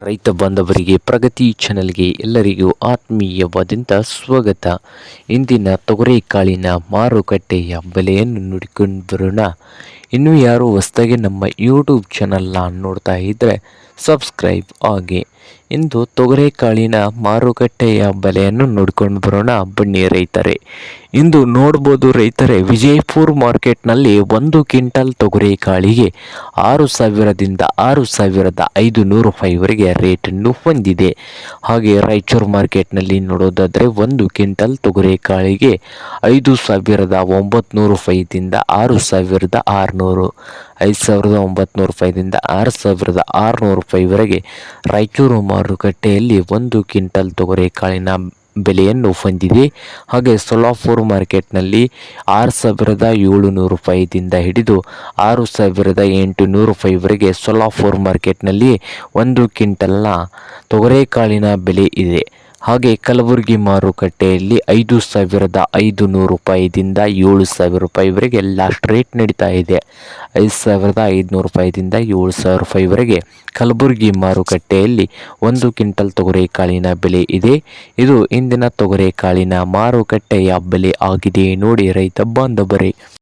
ರೈತ ಬಾಂಧವರಿಗೆ ಪ್ರಗತಿ ಚಾನಲ್ಗೆ ಎಲ್ಲರಿಗೂ ಆತ್ಮೀಯವಾದಂಥ ಸ್ವಾಗತ. ಇಂದಿನ ತೊಗರೆಕಾಳಿನ ಮಾರುಕಟ್ಟೆಯ ಬೆಲೆಯನ್ನು ನೋಡಿಕೊಂಡು ಬರೋಣ ಇನ್ನೂ ಯಾರು ಹೊಸದಾಗಿ ನಮ್ಮ ಯೂಟ್ಯೂಬ್ ಚಾನಲ್ನ ನೋಡ್ತಾ ಇದ್ದರೆ ಸಬ್ಸ್ಕ್ರೈಬ್ ಆಗಿ. ಇಂದು ತೊಗರೆಕಾಳಿನ ಮಾರುಕಟ್ಟೆಯ ಬೆಲೆಯನ್ನು ನೋಡ್ಕೊಂಡು ಬರೋಣ. ಬನ್ನಿ ರೈತರೇ, ಇಂದು ನೋಡ್ಬೋದು ರೈತರೇ, ವಿಜಯಪುರ ಮಾರ್ಕೆಟ್ನಲ್ಲಿ ಒಂದು ಕ್ವಿಂಟಲ್ ತೊಗರೆಕಾಳಿಗೆ ಆರು ಸಾವಿರದಿಂದ ಆರು ಸಾವಿರದ ಐದು ನೂರು ರೂಪಾಯಿವರೆಗೆ ರೇಟನ್ನು ಹೊಂದಿದೆ. ಹಾಗೆ ರಾಯಚೂರು ಮಾರ್ಕೆಟ್ನಲ್ಲಿ ನೋಡೋದಾದರೆ ಒಂದು ಕ್ವಿಂಟಲ್ ತೊಗರೆಕಾಳಿಗೆ ಐದು ಸಾವಿರದ ಒಂಬತ್ನೂರು ರೂಪಾಯಿದಿಂದ ಆರು ಸಾವಿರದ ಆರುನೂರು ಐದು ಸಾವಿರದ ಒಂಬತ್ನೂರು ರೂಪಾಯಿದಿಂದ ಆರು ಸಾವಿರದ ಆರುನೂರು ರೂಪಾಯಿವರೆಗೆ ರಾಯಚೂರು ಮಾರುಕಟ್ಟೆಯಲ್ಲಿ ಒಂದು ಕ್ವಿಂಟಲ್ ತೊಗರೆಕಾಳಿನ ಬೆಲೆಯನ್ನು ಹೊಂದಿದೆ. ಹಾಗೆ ಸೊಲಾಪುರ್ ಮಾರ್ಕೆಟ್ನಲ್ಲಿ ಆರು ಸಾವಿರದ ಏಳುನೂರು ರೂಪಾಯಿದಿಂದ ಹಿಡಿದು ಆರು ಸಾವಿರದ ಎಂಟುನೂರು ರೂಪಾಯಿವರೆಗೆ ಸೊಲಾಪುರ್ ಮಾರ್ಕೆಟ್ನಲ್ಲಿ ಒಂದು ಕ್ವಿಂಟಲ್ನ ತೊಗರೆಕಾಳಿನ ಬೆಲೆ ಇದೆ. ಹಾಗೆ ಕಲಬುರಗಿ ಮಾರುಕಟ್ಟೆಯಲ್ಲಿ ಐದು ಸಾವಿರದ ಐದು ನೂರು ರೂಪಾಯಿದಿಂದ ಏಳು ಸಾವಿರ ರೂಪಾಯಿವರೆಗೆ ಲಾಸ್ಟ್ ರೇಟ್ ನಡೀತಾ ಇದೆ. ಐದು ಸಾವಿರದ ಐದುನೂರು ರೂಪಾಯಿದಿಂದ ಏಳು ಸಾವಿರ ರೂಪಾಯಿವರೆಗೆ ಕಲಬುರಗಿ ಮಾರುಕಟ್ಟೆಯಲ್ಲಿ ಒಂದು ಕ್ವಿಂಟಲ್ ತೊಗರೆಕಾಳಿನ ಬೆಲೆ ಇದೆ. ಇದು ಇಂದಿನ ತೊಗರೆಕಾಳಿನ ಮಾರುಕಟ್ಟೆಯ ಬೆಲೆ ಆಗಿದೆ. ನೋಡಿ ರೈತ ಬಾಂಧವರೇ.